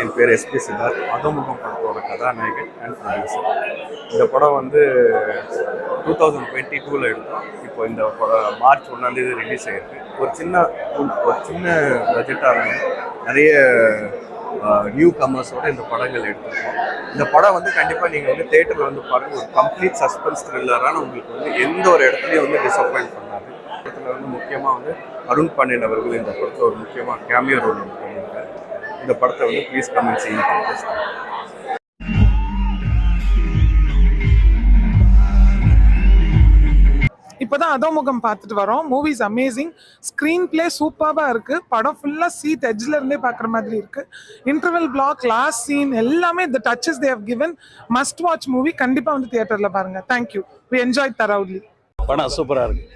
என் பேர் எஸ்பி சித்தார்த். அதோமுகம் படத்தோட கதாநாயகன் அண்ட் ப்ரொடியூசர் இந்த படம் வந்து டூ தௌசண்ட் டுவெண்ட்டி டூவில் எடுத்தோம். இப்போ இந்த படம் மார்ச் ஒன்றாந்தேதி ரிலீஸ் ஆகிருக்கு ஒரு சின்ன ஒரு சின்ன பட்ஜெட்டாக நிறைய நியூ கமர்ஸோட இந்த படங்கள் எடுத்திருக்கோம். இந்த படம் வந்து கண்டிப்பாக நீங்கள் வந்து தேட்டரில் வந்து பாருங்கள் ஒரு கம்ப்ளீட் சஸ்பென்ஸ் த்ரில்லரான உங்களுக்கு வந்து எந்த ஒரு இடத்துலையும் வந்து டிசப்பாயின்ட் பண்ணாது. இடத்துல வந்து முக்கியமாக வந்து அருண் பாண்டியன் அவர்கள் இந்த படத்தில் ஒரு முக்கியமாக கேமியோ ரோல் பண்ணியிருக்காரு. இந்த படத்தை வந்து ப்ளீஸ் கமெண்ட் செய்யுங்க. இப்போதான் அதோமுகம் பார்த்துட்டு வரோம். மூவிஸ் அமேசிங் ஸ்க்ரீன் பிளே சூப்பராக இருக்கு. படம் ஃபுல்லாக சீட் எட்ஜ்ல இருந்தே பார்க்குற மாதிரி இருக்கு. இன்டர்வல் பிளாக் லாஸ்ட் சீன் எல்லாமே the touches they have given must watch movie கண்டிப்பாக வந்து தியேட்டரில் பாருங்க. தேங்க்யூ வி என்ஜாய் தரவுட்லி படம் சூப்பராக இருக்கு.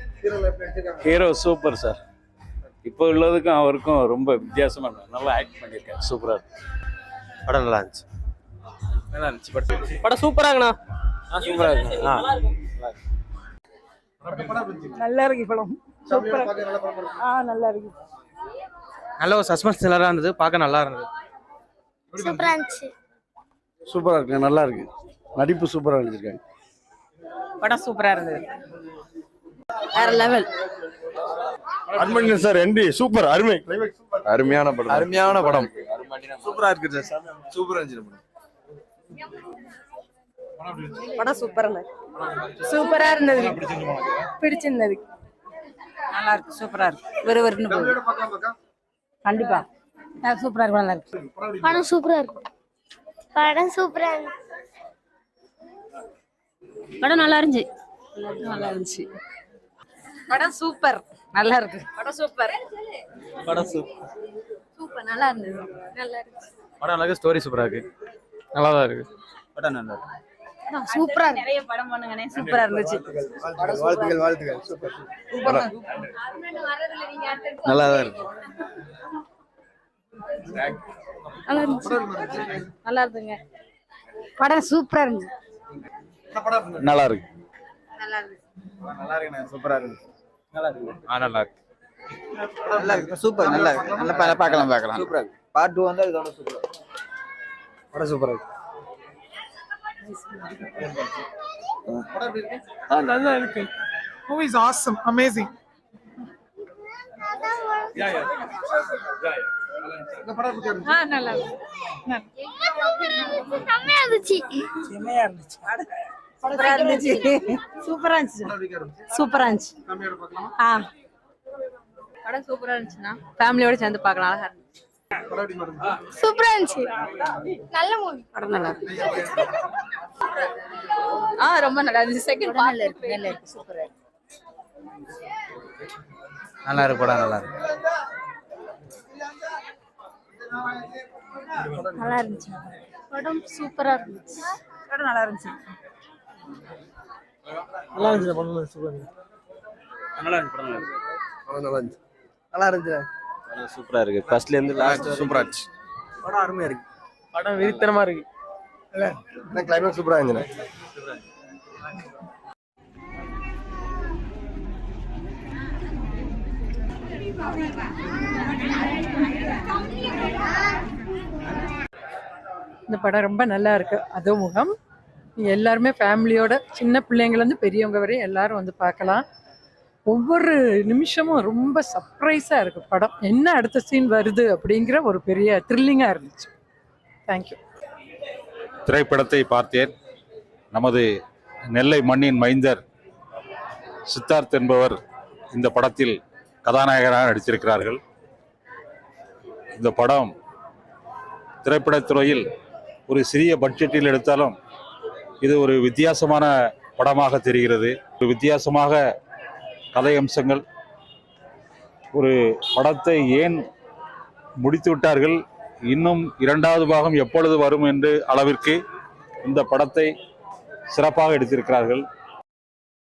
ஹீரோ சூப்பர் சார் இப்போ உள்ளதுக்கும் அவருக்கும் ரொம்ப வித்தியாசமா இருக்கு. நல்லா ஆக்ட் பண்ணியிருக்காரு. சூப்பராக இருக்கு படம் நல்லா இருந்துச்சு. நல்லா இருந்துச்சு. பட் படம் சூப்பரா இருக்குண்ணா. சூப்பரா இருக்கு ஆ நல்லா இருக்கு படம். சூப்பரா ஆ நல்லா இருக்கு. நல்ல ஒரு சஸ்பென்ஸ் த்ரில்லராக இருந்தது. பார்க்க நல்லா இருந்தது. சூப்பரா இருந்துச்சு. சூப்பராக இருக்கு. நல்லா இருக்கு. நடிப்பு சூப்பராக நடிச்சிருக்காங்க படம் சூப்பரா இருந்தது. வேற லெவல் அருமணியன் சார் என்டி சூப்பர் அருமை. அருமையான படம். அருமையான படம். சூப்பரா இருக்கு சார். சூப்பரா இருந்துச்சு படம். சூப்பரா இருந்தது. சூப்பரா இருந்தது. பிடிச்சிருந்தது. நல்லா இருக்கு சூப்பரா இருக்கு. விறுவிறுன்னு போகுது. கண்டிப்பா. சூப்பரா இருக்கு நல்லா இருக்கு. படம் சூப்பரா இருக்கும் படம் சூப்பரா இருந்துச்சு படம் நல்லா இருந்துச்சு. நல்லா இருந்துச்சு. படம் சூப்பர். நல்லா இருக்கு படம் சூப்பர். படம் சூப்பர். சூப்பர் நல்லா இருந்தது. நல்லா இருக்கு படம் நல்லா இருக்கு ஸ்டோரி சூப்பரா இருக்கு. நல்லா தான் இருக்கு. படம் நல்லா இருக்கு. சூப்பரா நிறைய படம் பண்ணுங்கண்ணே. சூப்பரா இருந்துச்சு. வாழ்த்துக்கள் வாழ்த்துக்கள் சூப்பர் நல்லா தான் இருக்கு. நல்லா இருந்துச்சு. நல்லா இருந்துங்க. படம் சூப்பரா இருந்துச்சு. நல்லா இருக்கு. நல்லா இருந்துச்சு. நல்லா இருக்கு சூப்பரா இருக்கு நல்லா இருக்கு ஆ நல்லா இருக்கு நல்லா இருக்கு சூப்பர் நல்லா இருக்கு நல்லா பார்க்கலாம் பார்க்கலாம். சூப்பரா இருக்கு. பார்ட் டூ வந்து இதோட சூப்பரா படம் சூப்பரா இருக்கு. ஆ நல்லா இருக்கு. மூவிஸ் ஆசம் அமேசிங் இருந்துச்சு. செம்மையா இருந்துச்சு. சூப்பரா இருந்துச்சு. சூப்பரா இருந்துச்சு. சூப்பரா இருந்துச்சு. ஆ. படம் சூப்பரா இருந்துச்சுன்னா ஃபேமிலியோட சேர்ந்து பார்க்கலாம் அழகா இருந்துச்சு. சூப்பரா இருந்துச்சு. நல்ல மூவி. படம் நல்லா இருக்கு. ஆ ரொம்ப நல்லா இருந்துச்சு. செகண்ட் நல்லா இருக்கு நல்லா இருக்கு. சூப்பரா இருக்கு. நல்லா இருக்கு படம் நல்லா இருக்கு. நல்லா இருந்துச்சு. படம் சூப்பரா இருந்துச்சு. படம் நல்லா இருந்துச்சு. நல்லா இருந்துச்சு படம் சூப்பர் நல்லா இருக்கு படம் நல்லா இருந்துச்சு. நல்லா இருந்துச்சு. சூப்பரா இருக்கு. ஃபர்ஸ்ட்ல இருந்து லாஸ்ட் சூப்பரா இருந்துச்சு. படம் அருமையா இருக்கு. படம் விரித்தனமா இருக்கு. கிளைமேக்ஸ் சூப்பரா இருந்துச்சு இந்த படம் ரொம்ப நல்லா இருக்கு. அதோ முகம். நீங்கள் எல்லாருமே ஃபேமிலியோட சின்ன பிள்ளைங்கள்லேருந்து பெரியவங்க வரையும் எல்லாரும் வந்து பார்க்கலாம். ஒவ்வொரு நிமிஷமும் ரொம்ப சர்ப்ரைஸாக இருக்கு படம். என்ன அடுத்த சீன் வருது அப்படிங்கிற ஒரு பெரிய த்ரில்லிங்காக இருந்துச்சு. தேங்க்யூ திரைப்படத்தை பார்த்தேன். நமது நெல்லை மண்ணின் மைந்தர் சித்தார்த் என்பவர் இந்த படத்தில் கதாநாயகராக நடித்திருக்கிறார்கள். இந்த படம் திரைப்படத்துறையில் ஒரு சிறிய பட்ஜெட்டில் எடுத்தாலும் இது ஒரு வித்தியாசமான படமாக தெரிகிறது. ஒரு வித்தியாசமாக கதை அம்சங்கள். ஒரு படத்தை ஏன் முடித்து விட்டார்கள்? இன்னும் இரண்டாவது பாகம் எப்பொழுது வரும் என்று அளவிற்கு இந்த படத்தை சிறப்பாக எடுத்திருக்கிறார்கள்.